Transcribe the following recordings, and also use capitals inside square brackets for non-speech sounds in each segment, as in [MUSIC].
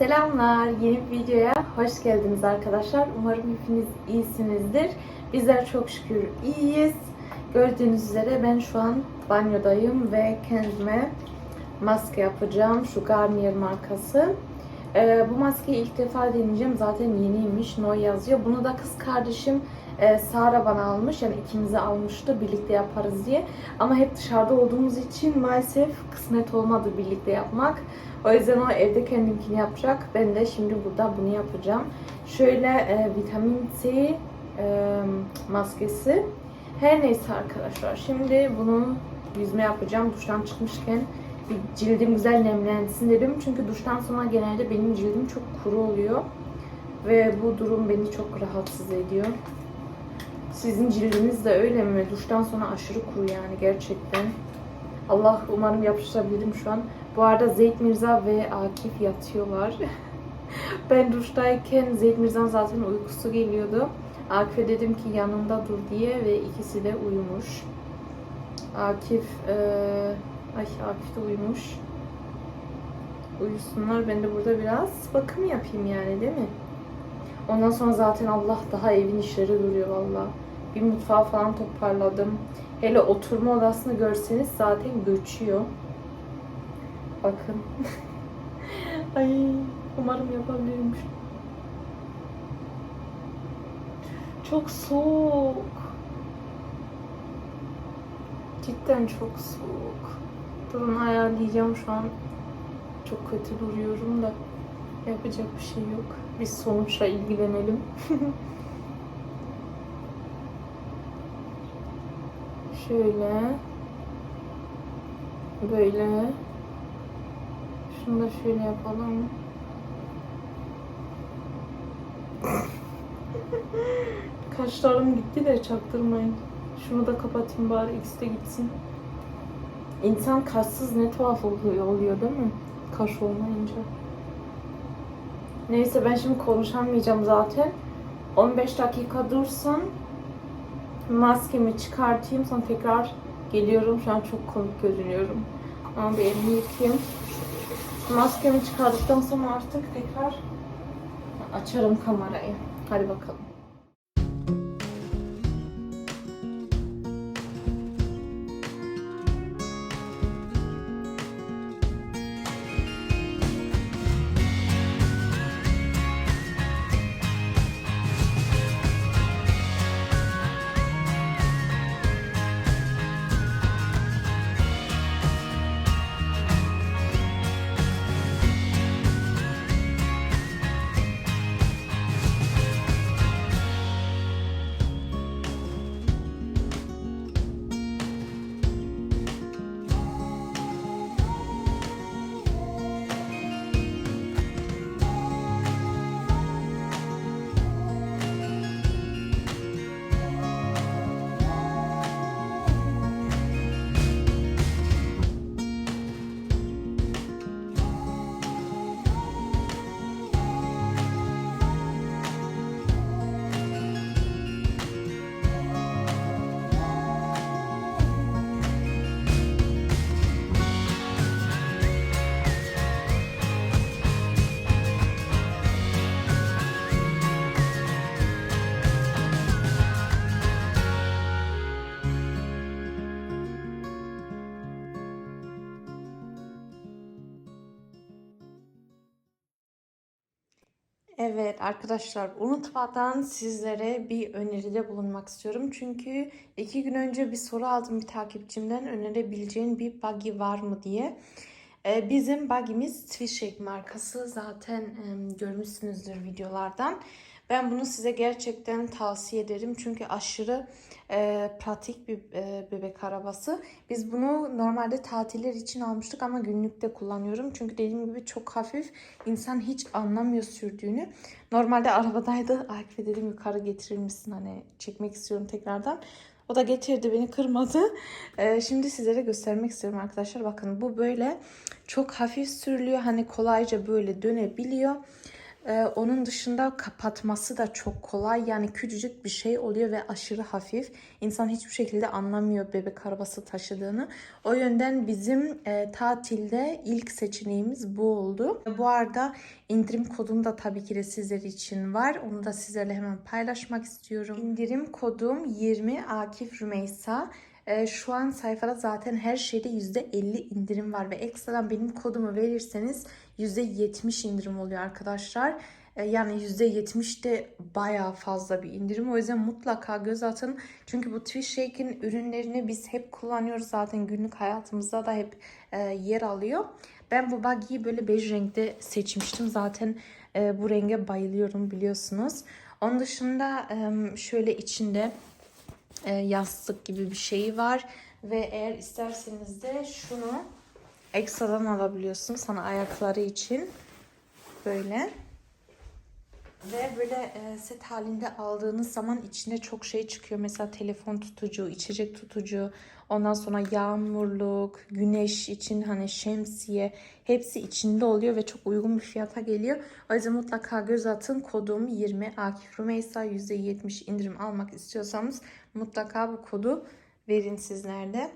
Selamlar, yeni bir videoya hoş geldiniz arkadaşlar. Umarım hepiniz iyisinizdir. Bizler çok şükür iyiyiz. Gördüğünüz üzere ben şu an banyodayım ve kendime maske yapacağım. Şu Garnier markası. Ee, bu maskeyi ilk defa deneyeceğim. Zaten yeniymiş. No yazıyor. Bunu da kız kardeşim e, Sara bana almış. Yani ikimize almıştı. Birlikte yaparız diye. Ama hep dışarıda olduğumuz için maalesef kısmet olmadı birlikte yapmak. O yüzden o evde kendinkini yapacak. Ben de şimdi burada bunu yapacağım. Şöyle e, vitamin C e, maskesi. Her neyse arkadaşlar. Şimdi bunu yüzme yapacağım. Duştan çıkmışken cildim güzel nemlensin dedim. Çünkü duştan sonra genelde benim cildim çok kuru oluyor. Ve bu durum beni çok rahatsız ediyor. Sizin cildiniz de öyle mi? Duştan sonra aşırı kuru yani gerçekten. Allah umarım yapıştırabilirim şu an. Bu arada Zeyd Mirza ve Akif yatıyorlar. [LAUGHS] ben duştayken Zeyd Mirza'nın zaten uykusu geliyordu. Akif'e dedim ki yanında dur diye ve ikisi de uyumuş. Akif, eee ay Akif de uyumuş. Uyusunlar. Ben de burada biraz bakım yapayım yani değil mi? Ondan sonra zaten Allah daha evin işleri duruyor valla. Bir mutfağı falan toparladım. Hele oturma odasını görseniz zaten göçüyor. Bakın. [LAUGHS] Ay umarım yapabilirim. Çok soğuk. Cidden çok soğuk. Durun ayarlayacağım şu an. Çok kötü duruyorum da yapacak bir şey yok. Biz sonuçla ilgilenelim. [LAUGHS] Şöyle. Böyle. Şunu da şöyle yapalım. [LAUGHS] Kaşlarım gitti de çaktırmayın. Şunu da kapatayım bari ikisi de gitsin. İnsan kaşsız ne tuhaf oluyor, oluyor değil mi? Kaş olmayınca. Neyse ben şimdi konuşamayacağım zaten. 15 dakika dursam maskemi çıkartayım sonra tekrar geliyorum. Şu an çok komik görünüyorum. Ama bir elimi yıkayayım. Maskemi çıkardıktan sonra artık tekrar açarım kamerayı. Hadi bakalım. Evet arkadaşlar unutmadan sizlere bir öneride bulunmak istiyorum. Çünkü iki gün önce bir soru aldım bir takipçimden önerebileceğin bir buggy var mı diye. Ee, bizim buggy'miz Twishake markası zaten görmüşsünüzdür videolardan. Ben bunu size gerçekten tavsiye ederim. Çünkü aşırı e, pratik bir e, bebek arabası. Biz bunu normalde tatiller için almıştık ama günlükte kullanıyorum. Çünkü dediğim gibi çok hafif. İnsan hiç anlamıyor sürdüğünü. Normalde arabadaydı. Akif'e dedim yukarı getirir misin? Hani çekmek istiyorum tekrardan. O da getirdi beni kırmadı. Ee, şimdi sizlere göstermek istiyorum arkadaşlar. Bakın bu böyle çok hafif sürülüyor. Hani kolayca böyle dönebiliyor. Ee, onun dışında kapatması da çok kolay. Yani küçücük bir şey oluyor ve aşırı hafif. İnsan hiçbir şekilde anlamıyor bebek arabası taşıdığını. O yönden bizim e, tatilde ilk seçeneğimiz bu oldu. Bu arada indirim kodum da tabii ki de sizler için var. Onu da sizlerle hemen paylaşmak istiyorum. İndirim kodum 20 Akif Rümeysa. Ee, şu an sayfada zaten her şeyde %50 indirim var ve ekstradan benim kodumu verirseniz %70 indirim oluyor arkadaşlar. Ee, yani %70 de bayağı fazla bir indirim. O yüzden mutlaka göz atın. Çünkü bu Twist Shake'in ürünlerini biz hep kullanıyoruz. Zaten günlük hayatımızda da hep e, yer alıyor. Ben bu buggy'yi böyle bej renkte seçmiştim. Zaten e, bu renge bayılıyorum biliyorsunuz. Onun dışında e, şöyle içinde e, yastık gibi bir şeyi var. Ve eğer isterseniz de şunu ekstradan alabiliyorsun sana ayakları için. Böyle. Ve böyle e, set halinde aldığınız zaman içine çok şey çıkıyor. Mesela telefon tutucu, içecek tutucu, ondan sonra yağmurluk, güneş için hani şemsiye hepsi içinde oluyor ve çok uygun bir fiyata geliyor. O yüzden mutlaka göz atın. Kodum 20 Akif Rümeysa %70 indirim almak istiyorsanız mutlaka bu kodu verin sizler de.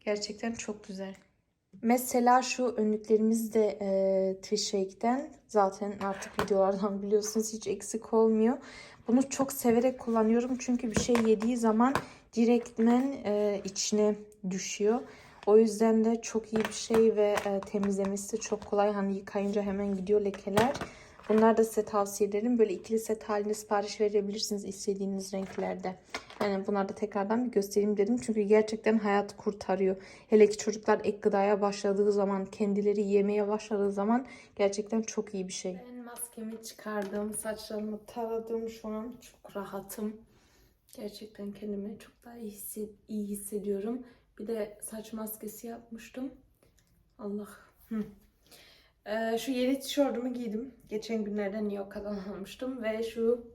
Gerçekten çok güzel. Mesela şu önlüklerimiz de e, Twishake'den zaten artık videolardan biliyorsunuz hiç eksik olmuyor. Bunu çok severek kullanıyorum çünkü bir şey yediği zaman direktmen e, içine düşüyor. O yüzden de çok iyi bir şey ve e, temizlemesi çok kolay. Hani yıkayınca hemen gidiyor lekeler. Bunlar da size tavsiye ederim. Böyle ikili set halinde sipariş verebilirsiniz istediğiniz renklerde. Yani bunları da tekrardan bir göstereyim dedim. Çünkü gerçekten hayat kurtarıyor. Hele ki çocuklar ek gıdaya başladığı zaman, kendileri yemeye başladığı zaman gerçekten çok iyi bir şey. Ben maskemi çıkardım, saçlarımı taradım. Şu an çok rahatım. Gerçekten kendimi çok daha iyi, hisset, iyi hissediyorum. Bir de saç maskesi yapmıştım. Allah. Hı. Ee, şu yeni tişörtümü giydim. Geçen günlerden New York'tan [LAUGHS] almıştım. Ve şu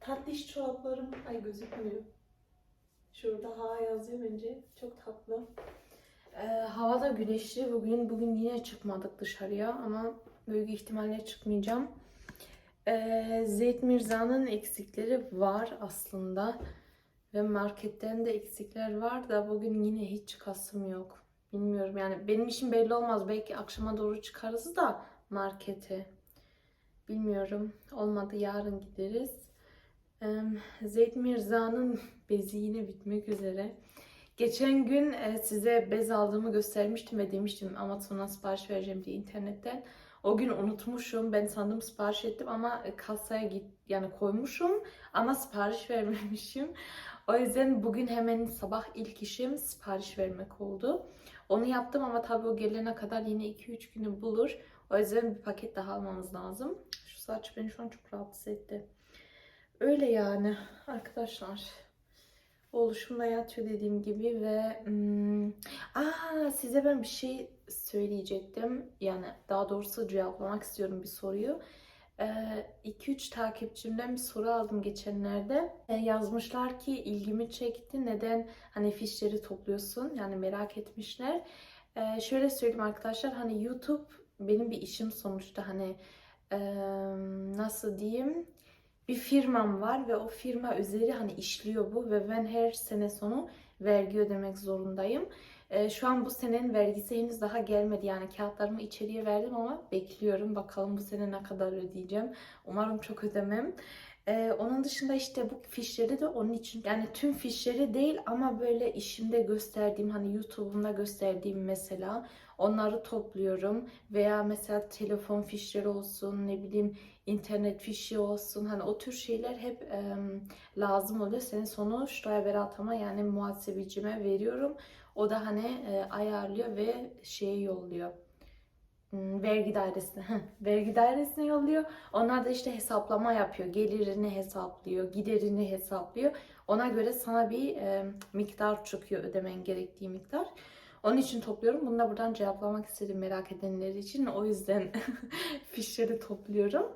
tatlış çoraplarım. Ay gözükmüyor. Şurada hava yazıyor bence. Çok tatlı. Ee, hava da güneşli. Bugün bugün yine çıkmadık dışarıya ama büyük ihtimalle çıkmayacağım. Ee, Zeyt Mirza'nın eksikleri var aslında. Ve marketten de eksikler var da bugün yine hiç çıkasım yok. Bilmiyorum yani benim işim belli olmaz. Belki akşama doğru çıkarız da markete. Bilmiyorum. Olmadı yarın gideriz. Ee, Zeyd Mirza'nın [LAUGHS] bezi yine bitmek üzere. Geçen gün e, size bez aldığımı göstermiştim ve demiştim Amazon'a sipariş vereceğim diye internetten. O gün unutmuşum. Ben sandım sipariş ettim ama e, kasaya git yani koymuşum ama sipariş [LAUGHS] vermemişim. O yüzden bugün hemen sabah ilk işim sipariş vermek oldu. Onu yaptım ama tabii o gelene kadar yine 2-3 günü bulur. O yüzden bir paket daha almamız lazım. Şu saç beni şu an çok rahatsız etti. Öyle yani arkadaşlar. Oluşumda yatıyor dediğim gibi ve hmm, aa, size ben bir şey söyleyecektim. Yani daha doğrusu cevaplamak istiyorum bir soruyu. 2-3 takipçimden bir soru aldım geçenlerde. Yazmışlar ki ilgimi çekti. Neden hani fişleri topluyorsun? Yani merak etmişler. Şöyle söyleyeyim arkadaşlar. Hani YouTube benim bir işim sonuçta. Hani nasıl diyeyim? Bir firmam var ve o firma üzeri hani işliyor bu ve ben her sene sonu vergi ödemek zorundayım. E, şu an bu senenin vergisi henüz daha gelmedi. Yani kağıtlarımı içeriye verdim ama bekliyorum. Bakalım bu sene ne kadar ödeyeceğim. Umarım çok ödemem. Ee, onun dışında işte bu fişleri de onun için yani tüm fişleri değil ama böyle işimde gösterdiğim hani YouTube'umda gösterdiğim mesela onları topluyorum veya mesela telefon fişleri olsun ne bileyim internet fişi olsun hani o tür şeyler hep e, lazım oluyor. Senin sonu Steuerberatama yani muhasebecime veriyorum. O da hani e, ayarlıyor ve şeye yolluyor. Hmm, vergi dairesine. vergi dairesine yolluyor. Onlar da işte hesaplama yapıyor. Gelirini hesaplıyor, giderini hesaplıyor. Ona göre sana bir e, miktar çıkıyor ödemen gerektiği miktar. Onun için topluyorum. Bunu da buradan cevaplamak istedim merak edenler için. O yüzden [LAUGHS] fişleri topluyorum.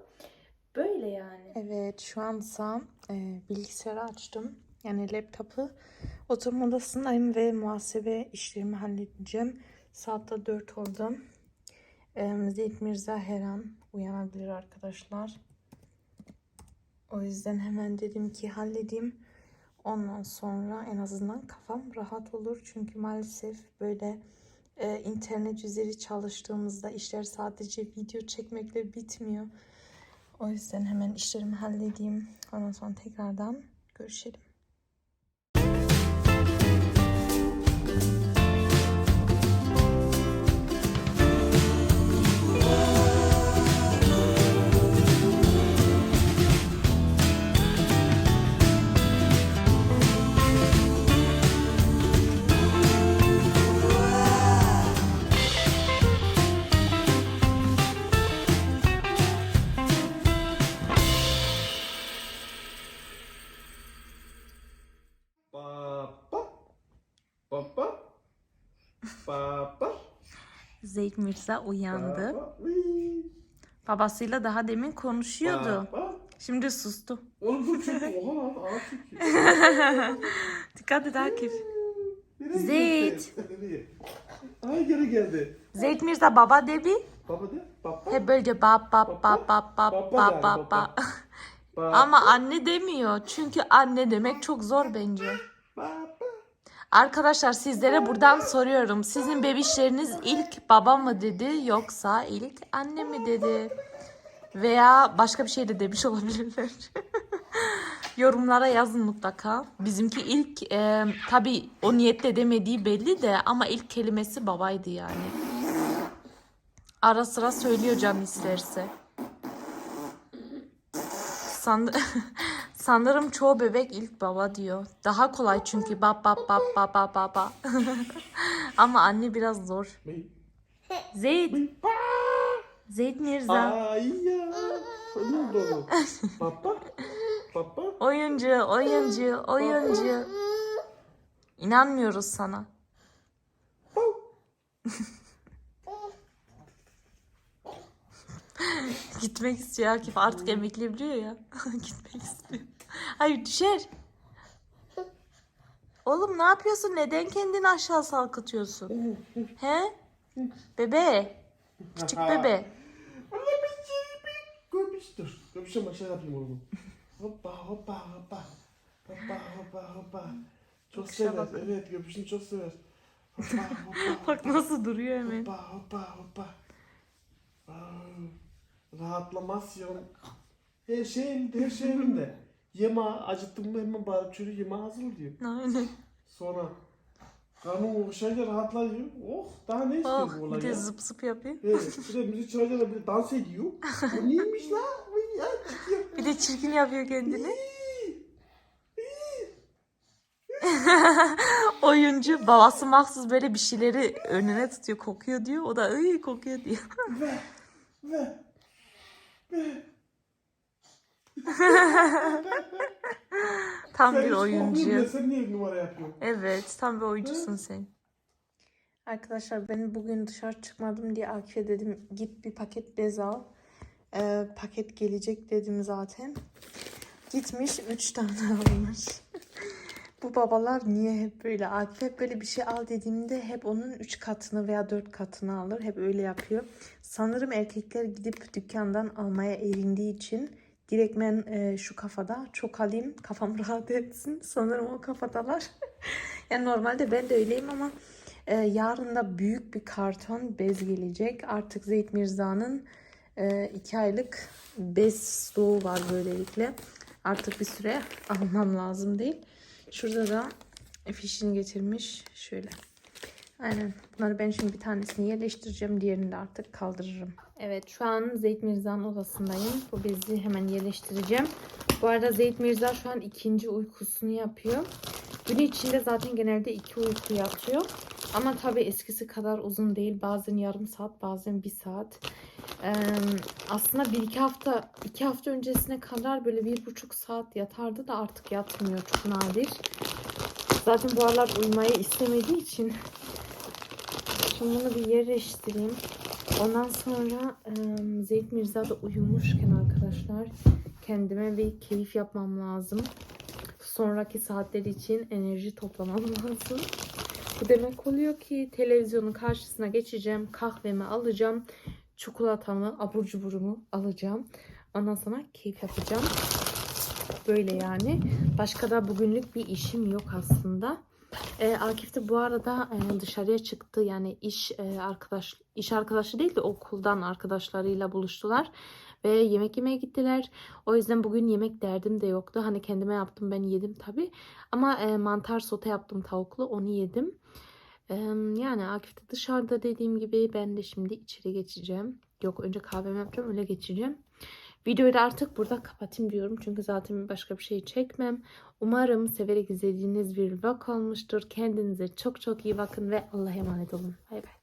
Böyle yani. Evet şu ansa e, bilgisayarı açtım. Yani laptopu oturma odasındayım ve muhasebe işlerimi halledeceğim. Saatte 4 oldu. Ee, Zeyt Mirza her an uyanabilir arkadaşlar. O yüzden hemen dedim ki halledeyim. Ondan sonra en azından kafam rahat olur. Çünkü maalesef böyle e, internet üzeri çalıştığımızda işler sadece video çekmekle bitmiyor. O yüzden hemen işlerimi halledeyim. Ondan sonra tekrardan görüşelim. Papa. Zeyt Mirza uyandı. Wii. Babasıyla daha demin konuşuyordu. Papa. Şimdi sustu. Oğlum dur [LAUGHS] çünkü oha ağır. Dikkat et Akif. [LAUGHS] Nereye? Ay geri geldi. Zeyt Mirza baba de bir. Baba de. Papa. Hep böylece bap bap bap bap bap Baba bap der, bap baba. bap. Papa. Ama anne demiyor. Çünkü anne demek çok zor bence. Papa. Arkadaşlar sizlere buradan soruyorum. Sizin bebişleriniz ilk baba mı dedi yoksa ilk anne mi dedi? Veya başka bir şey de demiş [LAUGHS] olabilirler. Yorumlara yazın mutlaka. Bizimki ilk e, tabi o niyetle demediği belli de ama ilk kelimesi babaydı yani. Ara sıra söylüyor can isterse. San- [LAUGHS] Sanırım çoğu bebek ilk baba diyor. Daha kolay çünkü bab bab bab bab bab bab bab. [LAUGHS] Ama anne biraz zor. Zeyd. Zeyd Mirza. Ay ya. Ne oldu oğlum? Papa. Papa. Oyuncu, oyuncu, oyuncu. İnanmıyoruz sana. [LAUGHS] Gitmek istiyor Akif. Artık emekleyebiliyor ya. [LAUGHS] Gitmek istiyor. Hayır düşer. Oğlum ne yapıyorsun? Neden kendini aşağı salkıtıyorsun? He? Bebe. Küçük bebe. Anne bir şey bir göbüş dur. Göbüşe maşa yapayım oğlum. Hoppa hoppa hoppa. Hoppa hoppa hoppa. Çok sever. Evet göbüşünü çok sever. Hoppa [LAUGHS] hoppa. Bak nasıl duruyor hemen. Hoppa hoppa hoppa. Aa, Rahatlamasyon. Her şey elinde, her şey elinde. Yeme acıktım mı hemen bağırıp çürü yeme hazır diyor. Aynen. Sonra karnım okşayınca rahatlar diyor. Oh daha ne istiyor Oh, bu bir olay de ya? zıp zıp yapıyor. Evet, bir de müzik çalınca bir de dans ediyor. O neymiş la? Ay, ya. Bir de çirkin yapıyor kendini. [LAUGHS] Oyuncu babası mahsus böyle bir şeyleri önüne tutuyor kokuyor diyor. O da ıy kokuyor diyor. Ve, ve. [LAUGHS] Tam Sen bir oyuncu. Sen niye numara yapıyorsun? Evet tam bir oyuncusun sen. Arkadaşlar ben bugün dışarı çıkmadım diye Akif'e dedim git bir paket bez al. Ee, paket gelecek dedim zaten. Gitmiş 3 tane [LAUGHS] almış. Bu babalar niye hep böyle? Akif hep böyle bir şey al dediğimde hep onun 3 katını veya 4 katını alır. Hep öyle yapıyor. Sanırım erkekler gidip dükkandan almaya erindiği için direktmen e, şu kafada çok alayım kafam [LAUGHS] rahat etsin. Sanırım o kafadalar. [LAUGHS] yani normalde ben de öyleyim ama e, yarın da büyük bir karton bez gelecek. Artık Zeyt Mirza'nın 2 aylık bez stoğu var böylelikle. Artık bir süre almam lazım değil. Şurada da fişini getirmiş. Şöyle. Aynen. Bunları ben şimdi bir tanesini yerleştireceğim. Diğerini de artık kaldırırım. Evet şu an Zeyt Mirza'nın odasındayım. Bu bezi hemen yerleştireceğim. Bu arada Zeyt Mirza şu an ikinci uykusunu yapıyor. Gün içinde zaten genelde iki uyku yatıyor. Ama tabii eskisi kadar uzun değil. Bazen yarım saat, bazen bir saat. Ee, aslında bir iki hafta, iki hafta öncesine kadar böyle bir buçuk saat yatardı da artık yatmıyor. Çok nadir. Zaten bu aralar uyumayı istemediği için. [LAUGHS] Şimdi bunu bir yerleştireyim. Ondan sonra e, Zeyt Mirza da uyumuşken arkadaşlar kendime bir keyif yapmam lazım. Sonraki saatler için enerji toplamam [LAUGHS] lazım. Bu demek oluyor ki televizyonun karşısına geçeceğim, kahvemi alacağım. çikolatamı, abur cuburumu alacağım. Ondan sonra keyif yapacağım. Böyle yani. Başka da bugünlük bir işim yok aslında. E, Akif de bu arada e, dışarıya çıktı. Yani iş e, arkadaş iş arkadaşı değil de okuldan arkadaşlarıyla buluştular ve yemek yemeye gittiler. O yüzden bugün yemek derdim de yoktu. Hani kendime yaptım ben yedim tabi. Ama e, mantar sote yaptım tavuklu onu yedim. E, yani Akif de dışarıda dediğim gibi ben de şimdi içeri geçeceğim. Yok önce kahvemi yapacağım öyle geçeceğim. Videoyu da artık burada kapatayım diyorum. Çünkü zaten başka bir şey çekmem. Umarım severek izlediğiniz bir vlog olmuştur. Kendinize çok çok iyi bakın ve Allah'a emanet olun. Bay bay.